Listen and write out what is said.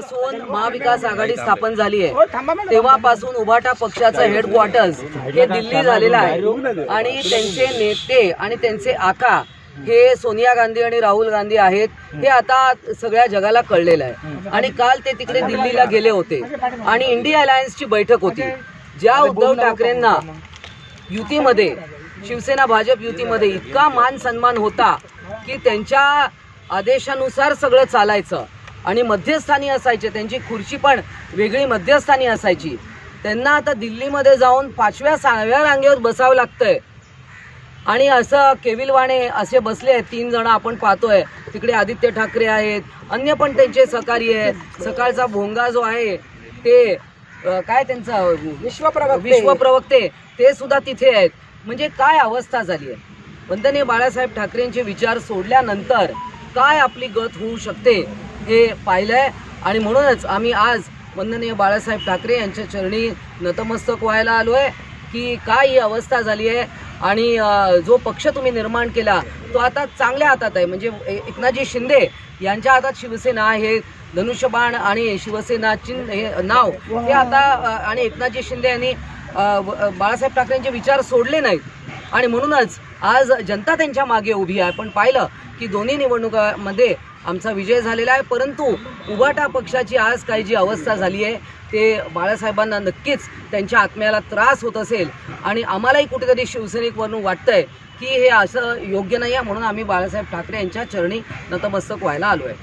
जेव्हापासून महाविकास आघाडी स्थापन झाली आहे. तेव्हापासून उभाटा पक्षाचं हेडक्वार्टर्स हे दिल्ली झालेलं आहे. आणि त्यांचे नेते आणि त्यांचे आका हे सोनिया गांधी आणि राहुल गांधी आहेत हे आता सगळ्या जगाला कळलेलं आहे. आणि काल ते तिकडे दिल्लीला गेले होते. आणि इंडिया अलायन्सची बैठक होती. ज्या उद्धव ठाकरेंना युतीमध्ये शिवसेना भाजप युतीमध्ये इतका मान सन्मान होता की त्यांच्या आदेशानुसार सगळं चालायचं. आणि मध्यस्थानी असायचे. त्यांची खुर्ची पण वेगळी मध्यस्थानी असायची. त्यांना आता दिल्लीमध्ये जाऊन पाचव्या सहाव्या रांगेवर बसावं लागतंय. आणि असं केविलवाणे असे बसले आहेत. तीन जण आपण पाहतोय. तिकडे आदित्य ठाकरे आहेत. अन्य पण त्यांचे सहकारी आहेत. सकाळचा भोंगा जो आहे ते काय त्यांचा विश्वप्रवक्ते. विश्वप्रवक्ते ते सुद्धा तिथे आहेत. म्हणजे काय अवस्था झाली आहे? वंदनीय बाळासाहेब ठाकरेंचे विचार सोडल्यानंतर काय आपली गत होऊ शकते? हे पाहिलं आहे आणि म्हणूनच आम्ही आज वंदनीय बाळासाहेब ठाकरे यांच्या चरणी नतमस्तक व्हायला आलो आहे की काय ही अवस्था झाली आहे. आणि जो पक्ष तुम्ही निर्माण केला तो आता चांगल्या हातात आहे. म्हणजे एकनाथजी शिंदे यांच्या हातात शिवसेना आहे. धनुष्यबाण आणि शिवसेना चिन्ह हे नाव हे आता आणि एकनाथजी शिंदे यांनी बाळासाहेब ठाकरेंचे विचार सोडले नाहीत. आणि म्हणूनच आज जनता त्यांच्या मागे उभी आहे. पण पाहिलं की दोन्ही निवडणुकामध्ये आमचा विजय झालेला आहे परंतु उभाटा पक्षाची आज काही जी अवस्था झाली आहे ते बाळासाहेबांना नक्कीच त्यांच्या आत्म्याला त्रास होत असेल. आणि आम्हालाही कुठेतरी शिवसैनिकवरून वाटतं वाटतंय की हे असं योग्य नाही आहे म्हणून आम्ही बाळासाहेब ठाकरे यांच्या चरणी नतमस्तक व्हायला आलो आहे